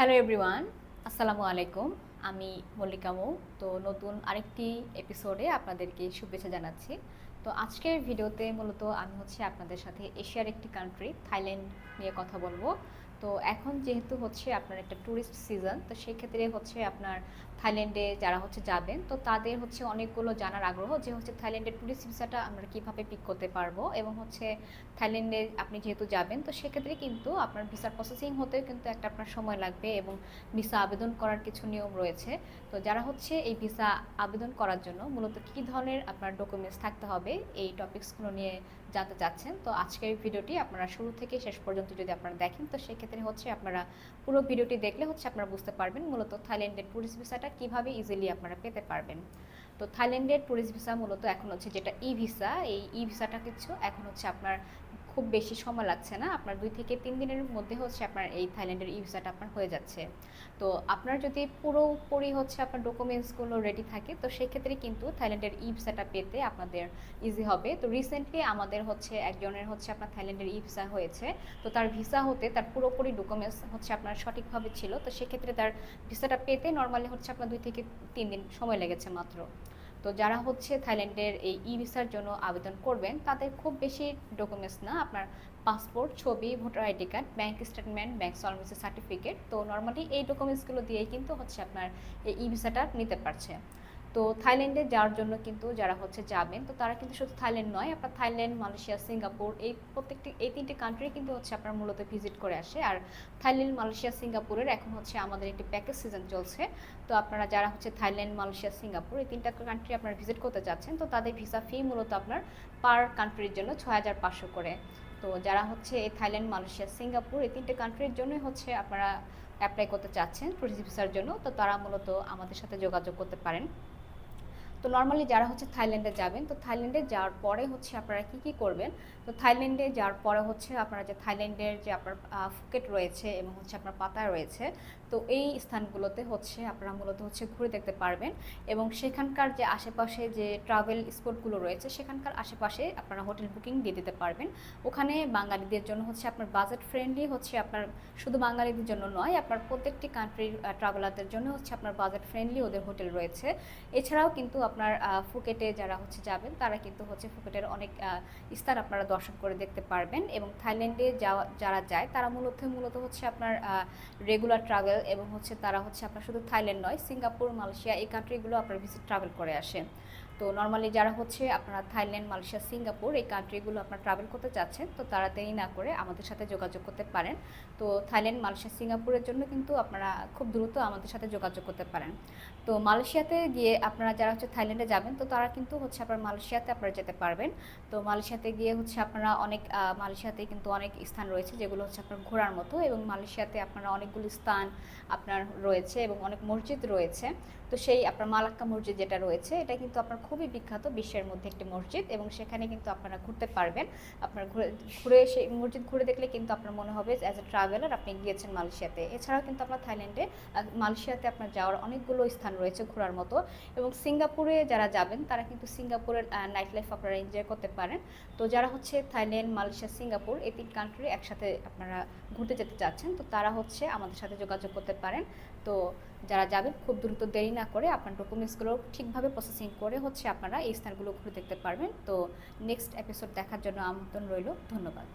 Hello everyone আসসালামু আলাইকুম। আমি মল্লিকা মৌ। তো নতুন আরেকটি এপিসোডে আপনাদেরকে শুভেচ্ছা জানাচ্ছি। তো আজকের ভিডিওতে মূলত আমি হচ্ছে আপনাদের সাথে এশিয়ার একটি কান্ট্রি থাইল্যান্ড নিয়ে কথা বলব। তো এখন যেহেতু হচ্ছে আপনার একটা ট্যুরিস্ট সিজন তো সেক্ষেত্রে হচ্ছে আপনার থাইল্যান্ডে যারা হচ্ছে যাবেন, তো তাদের হচ্ছে অনেকগুলো জানার আগ্রহ যে হচ্ছে থাইল্যান্ডের ট্যুরিস্ট ভিসাটা আমরা কীভাবে পিক করতে পারব এবং হচ্ছে থাইল্যান্ডে আপনি যেহেতু যাবেন, তো সেক্ষেত্রে কিন্তু আপনার ভিসার প্রসেসিং হতেও কিন্তু একটা আপনার সময় লাগবে এবং ভিসা আবেদন করার কিছু নিয়ম রয়েছে। তো যারা হচ্ছে এই ভিসা আবেদন করার জন্য মূলত কী ধরনের আপনার ডকুমেন্টস থাকতে হবে, এই টপিকসগুলো নিয়ে জানতে চাচ্ছেন, তো আজকের ভিডিওটি আপনারা শুরু থেকে শেষ পর্যন্ত যদি আপনারা দেখেন, তো সেক্ষেত্রে হচ্ছে আপনারা পুরো ভিডিওটি দেখলে হচ্ছে আপনারা বুঝতে পারবেন মূলত থাইল্যান্ডের ট্যুরিস্ট ভিসাটা কীভাবে ইজিলি আপনারা পেতে পারবেন। তো থাইল্যান্ডের ট্যুরিস্ট ভিসা মূলত এখন হচ্ছে যেটা ই ভিসা এই ই ভিসাটা কিছু এখন হচ্ছে আপনার খুব বেশি সময় লাগছে না। আপনার দুই থেকে তিন দিনের মধ্যে হচ্ছে আপনার এই থাইল্যান্ডের ভিসাটা আপনার হয়ে যাচ্ছে। তো আপনার যদি পুরোপুরি হচ্ছে আপনার ডকুমেন্টসগুলো রেডি থাকে, তো সেক্ষেত্রে কিন্তু থাইল্যান্ডের ই ভিসাটা পেতে আপনাদের ইজি হবে। তো রিসেন্টলি আমাদের হচ্ছে একজনের হচ্ছে আপনার থাইল্যান্ডের ই ভিসা হয়েছে। তো তার ভিসা হতে তার পুরোপুরি ডকুমেন্টস হচ্ছে আপনার সঠিকভাবে ছিল। তো সেক্ষেত্রে তার ভিসাটা পেতে নর্মালি হচ্ছে আপনার দুই থেকে তিন দিন সময় লেগেছে মাত্র। তো যারা হচ্ছে থাইল্যান্ডের এই ই ভিসার জন্য আবেদন করবেন, তাদের খুব বেশি ডকুমেন্টস না, আপনার পাসপোর্ট ছবি voter ID card bank statement bank solvency certificate তো নর্মালি এই ডকুমেন্টসগুলো দিয়েই কিন্তু হচ্ছে আপনার এই ই ভিসাটা নিতে পারছে। তো থাইল্যান্ডে যাওয়ার জন্য কিন্তু যারা হচ্ছে যাবেন, তো তারা কিন্তু শুধু থাইল্যান্ড নয়, আপনার থাইল্যান্ড, মালয়েশিয়া, সিঙ্গাপুর, এই প্রত্যেকটি, এই তিনটি কান্ট্রি কিন্তু হচ্ছে আপনার মূলত ভিজিট করে আসে। আর থাইল্যান্ড, মালয়েশিয়া, সিঙ্গাপুরের এখন হচ্ছে আমাদের একটি প্যাকেজ সিজন চলছে। তো আপনারা যারা হচ্ছে থাইল্যান্ড, মালয়েশিয়া, সিঙ্গাপুর, এই তিনটা কান্ট্রি আপনারা ভিজিট করতে যাচ্ছেন, তো তাদের ভিসা ফি মূলত আপনার পার কান্ট্রির জন্য ছয় হাজার পাঁচশো করে। তো যারা হচ্ছে এই থাইল্যান্ড, মালয়েশিয়া, সিঙ্গাপুর, এই তিনটে কান্ট্রির জন্যই হচ্ছে আপনারা অ্যাপ্লাই করতে চাচ্ছেন টুরিস্ট ভিসার জন্য, তো তারা মূলত আমাদের সাথে যোগাযোগ করতে পারেন। তো নর্মালি যারা হচ্ছে থাইল্যান্ডে যাবেন, তো থাইল্যান্ডে যাওয়ার পরে হচ্ছে আপনারা কি কি করবেন? তো থাইল্যান্ডে যাওয়ার পরে হচ্ছে আপনারা যে থাইল্যান্ডের যে আপনার ফুকেট রয়েছে এবং হচ্ছে আপনার পাতা রয়েছে, তো এই স্থানগুলোতে হচ্ছে আপনারা মূলত হচ্ছে ঘুরে দেখতে পারবেন এবং সেখানকার যে আশেপাশে যে ট্রাভেল স্পটগুলো রয়েছে, সেখানকার আশেপাশে আপনারা হোটেল বুকিং দিয়ে দিতে পারবেন। ওখানে বাঙালিদের জন্য হচ্ছে আপনার বাজেট ফ্রেন্ডলি হচ্ছে আপনার শুধু বাঙালিদের জন্য নয়, আপনার প্রত্যেকটি কান্ট্রির ট্রাভেলারদের জন্য হচ্ছে আপনার বাজেট ফ্রেন্ডলি ওদের হোটেল রয়েছে। এছাড়াও কিন্তু আপনার ফুকেটে যারা হচ্ছে যাবেন, তারা কিন্তু হচ্ছে ফুকেটের অনেক স্থান আপনারা দর্শন করে দেখতে পারবেন এবং থাইল্যান্ডে যাওয়া, যারা যায়, তারা মূলত মূলত হচ্ছে আপনার রেগুলার ট্রাভেল এবং হচ্ছে তারা হচ্ছে আপনার শুধু থাইল্যান্ড নয়, সিঙ্গাপুর, মালয়েশিয়া এই কান্ট্রিগুলো আপনার ভিজিট ট্রাভেল করে আসে। তো নর্মালি যারা হচ্ছে আপনারা থাইল্যান্ড, মালয়েশিয়া, সিঙ্গাপুর এই কান্ট্রিগুলো আপনারা ট্রাভেল করতে চাচ্ছেন, তো দেরি না করে আমাদের সাথে যোগাযোগ করতে পারেন। তো থাইল্যান্ড, মালয়েশিয়া, সিঙ্গাপুরের জন্য কিন্তু আপনারা খুব দ্রুত আমাদের সাথে যোগাযোগ করতে পারেন। তো মালয়েশিয়াতে গিয়ে আপনারা যারা হচ্ছে থাইল্যান্ডে যাবেন, তো তারা কিন্তু হচ্ছে আপনার মালয়েশিয়াতে আপনারা যেতে পারবেন। তো মালয়েশিয়াতে গিয়ে হচ্ছে আপনারা অনেক মালয়েশিয়াতে কিন্তু অনেক স্থান রয়েছে যেগুলো হচ্ছে আপনার ঘোরার মতো এবং মালয়েশিয়াতে আপনারা অনেকগুলো স্থান আপনার রয়েছে এবং অনেক মসজিদ রয়েছে। তো সেই আপনার মালাক্কা মসজিদ যেটা রয়েছে, এটা কিন্তু আপনার খুবই বিখ্যাত বিশ্বের মধ্যে একটি মসজিদ এবং সেখানে কিন্তু আপনারা ঘুরতে পারবেন। আপনার ঘুরে ঘুরে সেই মসজিদ ঘুরে দেখলে কিন্তু আপনার মনে হবে অ্যাজ এ ট্রাভেলার আপনি গিয়েছেন মালয়েশিয়াতে। এছাড়াও কিন্তু আপনার থাইল্যান্ডে মালয়েশিয়াতে আপনার যাওয়ার অনেকগুলো স্থান রয়েছে ঘোরার মতো এবং সিঙ্গাপুরে যারা যাবেন, তারা কিন্তু সিঙ্গাপুরের নাইট লাইফ আপনারা এনজয় করতে পারেন। তো যারা হচ্ছে থাইল্যান্ড, মালয়েশিয়া, সিঙ্গাপুর এই তিন কান্ট্রি একসাথে আপনারা ঘুরতে যেতে চাচ্ছেন, তো তারা হচ্ছে আমাদের সাথে যোগাযোগ করতে পারেন। তো যারা যাবেন, খুব দ্রুত দেরি না করে আপনার ডকুমেন্টসগুলো ঠিকভাবে প্রসেসিং করে হচ্ছে আপনারা এই স্থানগুলো ঘুরে দেখতে পারবেন। তো নেক্সট এপিসোড দেখার জন্য আমন্ত্রণ রইল। ধন্যবাদ।